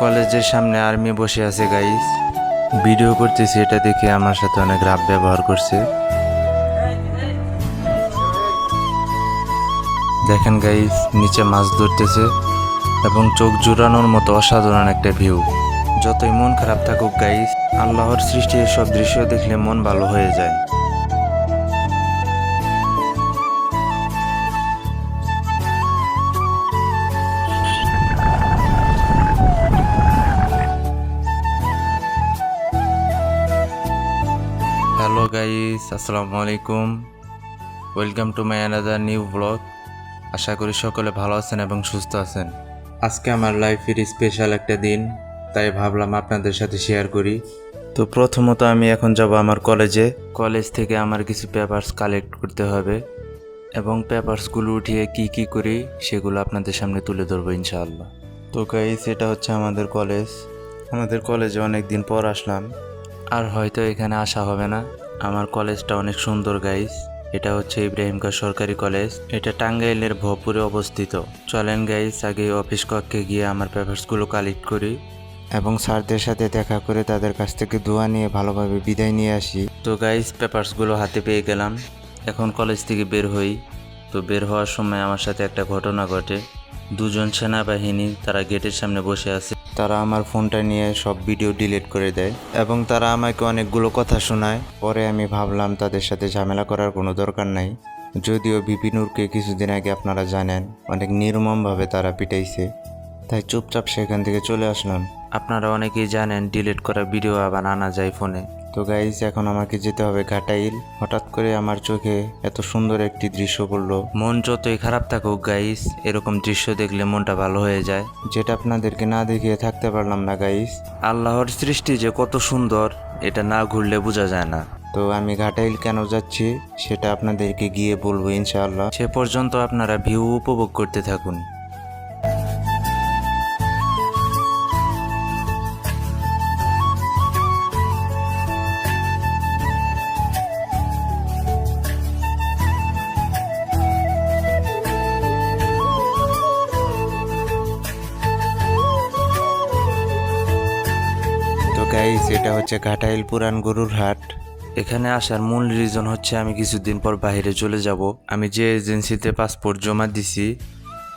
কলেজের সামনে আর্মি বসে আছে গাইস ভিডিও করতেছি এটা দেখে আমার সাথে অনেক রাব ব্যবহার করছে। দেখেন গাইস নিচে মাছ ধরতেছে এবং চোখ জুড়ানোর মতো অসাধারণ একটা ভিউ যতই মন খারাপ থাকুক গাইস আল্লাহর সৃষ্টি এসব দৃশ্য দেখলে মন ভালো হয়ে যায়। হ্যালো গাইস আসসালামু আলাইকুম welcome to my another new blog আশা করি সকলে ভালো আছেন এবং সুস্থ আছেন। আজকে আমার লাইফের স্পেশাল একটা দিন, তাই ভাবলাম আপনাদের সাথে শেয়ার করি। তো প্রথমত আমি এখন যাব আমার কলেজে কলেজ থেকে আমার কিছু পেপারস কালেক্ট করতে হবে এবং পেপারসগুলো উঠিয়ে কি কি করি, সেগুলো আপনাদের সামনে তুলে ধরবো ইনশাআল্লাহ। তো গাইস এটা হচ্ছে আমাদের কলেজ আমাদের কলেজে অনেক দিন পর আসলাম। আর হয়তো এখানে আসা হবে না। আমার কলেজটা অনেক সুন্দর গাইস এটা হচ্ছে ইব্রাহিমকা সরকারি কলেজ। এটা টাঙ্গাইলের ভপুরে অবস্থিত। চলেন গাইস আগে অফিস কক্ষে গিয়ে আমার পেপারসগুলো কালেক্ট করি এবং স্যারদের সাথে দেখা করে তাদের কাছ থেকে দোয়া নিয়ে ভালোভাবে বিদায় নিয়ে আসি। তো গাইস পেপারসগুলো হাতে পেয়ে গেলাম। এখন কলেজ থেকে বের হই। তো বের হওয়ার সময় আমার সাথে একটা ঘটনা ঘটে। দুজন সেনাবাহিনী তারা গেটের সামনে বসে আছে। তারা আমার ফোনটা নিয়ে সব ভিডিও ডিলিট করে দেয় এবং তারা আমাকে অনেকগুলো কথা শোনায়। পরে আমি ভাবলাম তাদের সাথে ঝামেলা করার কোনো দরকার নাই। যদিও বিপিনুরকে কিছুদিন আগে আপনারা জানেন অনেক নির্মমভাবে তারা পিটাইছে। তাই চুপচাপ সেখান থেকে চলে আসলাম। আপনারা অনেকেই জানেন ডিলিট করা ভিডিও আবার আনা যায় ফোনে। তো গাইজ এখন আমাকে যেতে হবে ঘাটাইল হঠাৎ করে আমার চোখে এত সুন্দর একটি দৃশ্য পড়ল। মন যতই খারাপ থাকুক গাইস এরকম দৃশ্য দেখলে মনটা ভালো হয়ে যায়। যেটা আপনাদেরকে না দেখিয়ে থাকতে পারলাম না গাইস আল্লাহর সৃষ্টি যে কত সুন্দর, এটা না ঘুরলে বোঝা যায় না। তো আমি ঘাটাইল কেন যাচ্ছি, সেটা আপনাদেরকে গিয়ে বলব ইনশাআল্লাহ। সে পর্যন্ত আপনারা ভিউ উপভোগ করতে থাকুন। গাইস এটা হচ্ছে ঘাটাইল পুরান গরুর হাট। এখানে আসার মূল রিজন হচ্ছে আমি কিছুদিন পর বাইরে চলে যাব। আমি যে এজেন্সিতে পাসপোর্ট জমা দিছি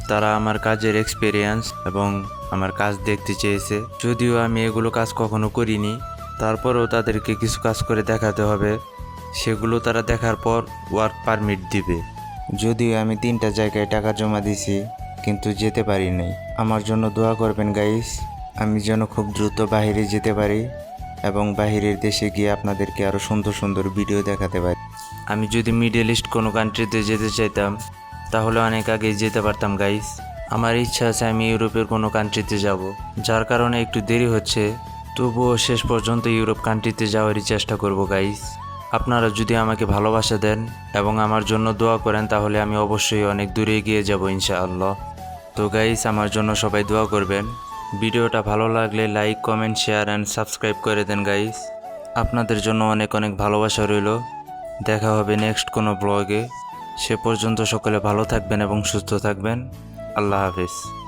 তারা আমার কাজের এক্সপিরিয়েন্স এবং আমার কাজ দেখতে চেয়েছে। যদিও আমি এগুলো কাজ কখনো করিনি তারপরেও তাদেরকে কিছু কাজ করে দেখাতে হবে। সেগুলো তারা দেখার পর ওয়ার্ক পারমিট দিবে। যদিও আমি তিনটা জায়গায় টাকা জমা দিছি কিন্তু যেতে পারি নাই। আমার জন্য দোয়া করবেন গাইস আমি যেন খুব দ্রুত বাইরে যেতে পারি এবং বাহিরের দেশে গিয়ে আপনাদেরকে আরও সুন্দর সুন্দর ভিডিও দেখাতে পারি। আমি যদি মিডল ইস্ট কোনো কান্ট্রিতে যেতে চাইতাম, তাহলে অনেক আগেই যেতে পারতাম গাইস আমার ইচ্ছা আছে আমি ইউরোপের কোনো কান্ট্রিতে যাব, যার কারণে একটু দেরি হচ্ছে। তবুও শেষ পর্যন্ত ইউরোপ কান্ট্রিতে যাওয়ারই চেষ্টা করব গাইস আপনারা যদি আমাকে ভালোবাসা দেন এবং আমার জন্য দোয়া করেন, তাহলে আমি অবশ্যই অনেক দূরে এগিয়ে যাব, ইনশাআল্লাহ। তো গাইস আমার জন্য সবাই দোয়া করবেন। ভিডিওটা ভালো লাগলে like comment share and subscribe করে দেন গাইস আপনাদের জন্য অনেক অনেক ভালোবাসা রইল। দেখা হবে নেক্সট কোনো ব্লগে সে পর্যন্ত সকলে ভালো থাকবেন এবং সুস্থ থাকবেন। আল্লাহ হাফিজ।